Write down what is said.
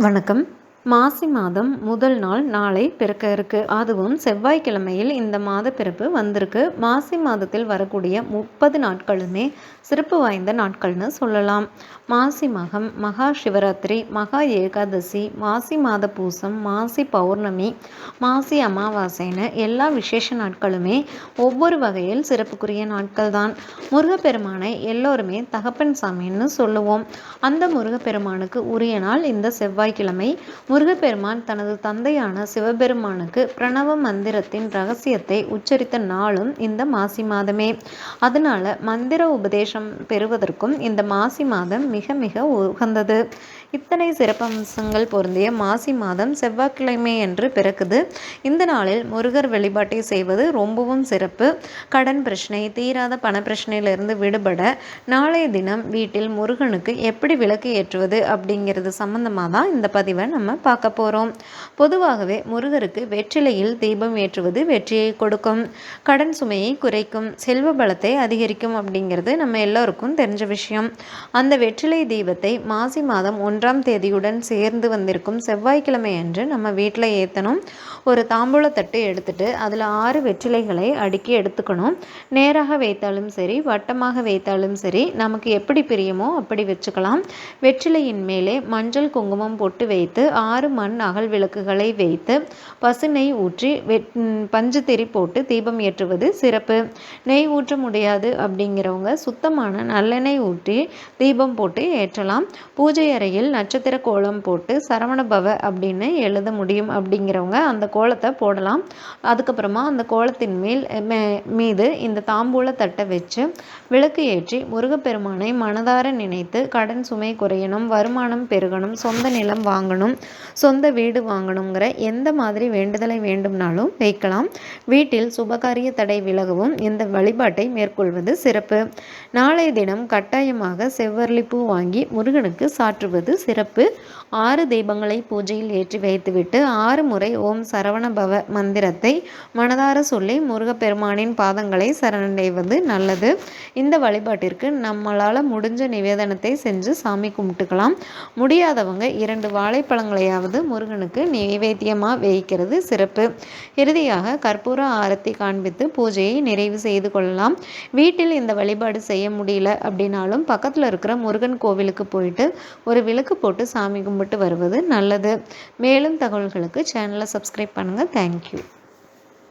வணக்கம். மாசி மாதம் முதல் நாள் நாளை பிறக்க இருக்கு. அதுவும் செவ்வாய்க்கிழமையில் இந்த மாத பிறப்பு வந்திருக்கு. மாசி மாதத்தில் வரக்கூடிய முப்பது நாட்களுமே சிறப்பு வாய்ந்த நாட்கள்னு சொல்லலாம். மாசி மகம் மகா சிவராத்திரி மகா ஏகாதசி மாசி மாத பூசம் மாசி பௌர்ணமி மாசி அமாவாசைன்னு எல்லா விசேஷ நாட்களுமே ஒவ்வொரு வகையில் சிறப்புக்குரிய நாட்கள் தான் முருகப்பெருமானை எல்லோருமே தகப்பன் சாமின்னு சொல்லுவோம். அந்த முருகப்பெருமானுக்கு உரிய நாள் இந்த செவ்வாய்க்கிழமை. முருகப்பெருமான் தனது தந்தையான சிவபெருமானுக்கு பிரணவ மந்திரத்தின் ரகசியத்தை உச்சரித்த நாளும் இந்த மாசி மாதமே. அதனால மந்திர உபதேசம் பெறுவதற்கும் இந்த மாசி மாதம் மிக மிக உகந்தது. இத்தனை சிறப்பம்சங்கள் பொருந்திய மாசி மாதம் செவ்வாய்க்கிழமை என்று பிறக்குது. இந்த நாளில் முருகர் வழிபாட்டை செய்வது ரொம்பவும் சிறப்பு. கடன் பிரச்சனை தீராத பண பிரச்சனையிலிருந்து விடுபட நாளைய தினம் வீட்டில் முருகனுக்கு எப்படி விளக்கு ஏற்றுவது அப்படிங்கிறது சம்பந்தமாக தான் இந்த பதிவை நம்ம பார்க்க போகிறோம் பொதுவாகவே முருகருக்கு வெற்றிலையில் தீபம் ஏற்றுவது வெற்றியை கொடுக்கும். கடன் சுமையை குறைக்கும் செல்வ பலத்தை அதிகரிக்கும் அப்படிங்கிறது நம்ம எல்லோருக்கும் தெரிஞ்ச விஷயம். அந்த வெற்றிலை தீபத்தை மாசி மாதம் ஒன்று ஒன்றாம் தேதியுடன் சேர்ந்து வந்திருக்கும் செவ்வாய்க்கிழமை அன்று நம்ம வீட்டில் ஏற்றணும் ஒரு தாம்பூலத்தட்டு எடுத்துட்டு அதில் ஆறு வெற்றிலைகளை அடுக்கி எடுத்துக்கணும். நேராக வைத்தாலும் சரி வட்டமாக வைத்தாலும் சரி நமக்கு எப்படி பிரியுமோ அப்படி வச்சுக்கலாம். வெற்றிலையின் மேலே மஞ்சள் குங்குமம் போட்டு வைத்து ஆறு மண் அகல் விளக்குகளை வைத்து பசு நெய் ஊற்றி பஞ்சு திரி போட்டு தீபம் ஏற்றுவது சிறப்பு. நெய் ஊற்ற முடியாது அப்படிங்கிறவங்க சுத்தமான நல்லெண்ணெய் ஊற்றி தீபம் போட்டு ஏற்றலாம். பூஜை அறையில் நட்சத்திர கோலம் போட்டு சரவண பவ அப்படின்னு எழுத முடியும் அப்படிங்கிறவங்க அந்த கோலத்தை போடலாம். அதுக்கப்புறமா அந்த கோலத்தின் மேல் மீது இந்த தாம்பூல தட்டை வச்சு விளக்கு ஏற்றி முருகப்பெருமானை மனதார நினைத்து கடன் சுமை குறையணும் வருமானம் பெருகணும் சொந்த நிலம் வாங்கணும் சொந்த வீடு வாங்கணுங்கிற எந்த மாதிரி வேண்டுதலை வேண்டும்னாலும் வைக்கலாம். வீட்டில் சுபகாரிய தடை விலகவும் இந்த வழிபாட்டை மேற்கொள்வது சிறப்பு. நாளைய தினம் கட்டாயமாக செவ்வரளிப்பூ வாங்கி முருகனுக்கு சாற்றுவது சிறப்பு. ஆறு தீபங்களை பூஜையில் ஏற்றி வைத்துவிட்டு ஆறு முறை ஓம் சரவண பவ மந்திரத்தை மனதார சொல்லி முருகப்பெருமானின் பாதங்களை சரணடைவது நல்லது. இந்த வழிபாட்டிற்கு நம்மளால் முடிஞ்ச நிவேதனத்தை செஞ்சு சாமி கும்பிட்டுக்கலாம். முடியாதவங்க இரண்டு வாழைப்பழங்களையாவது முருகனுக்கு நைவேத்தியமாக வைக்கிறது சிறப்பு. இறுதியாக கற்பூர ஆரத்தி காண்பித்து பூஜையை நிறைவு செய்து கொள்ளலாம். வீட்டில் இந்த வழிபாடு செய்ய முடியல அப்படின்னாலும் பக்கத்தில் இருக்கிற முருகன் கோவிலுக்கு போயிட்டு ஒரு விளக்கு போட்டு சாமி கும்பிட்டு வருவது நல்லது. மேலும் தகவல்களுக்கு சேனலை சப்ஸ்கிரைப் பண்ணுங்கள் தேங்க்யூ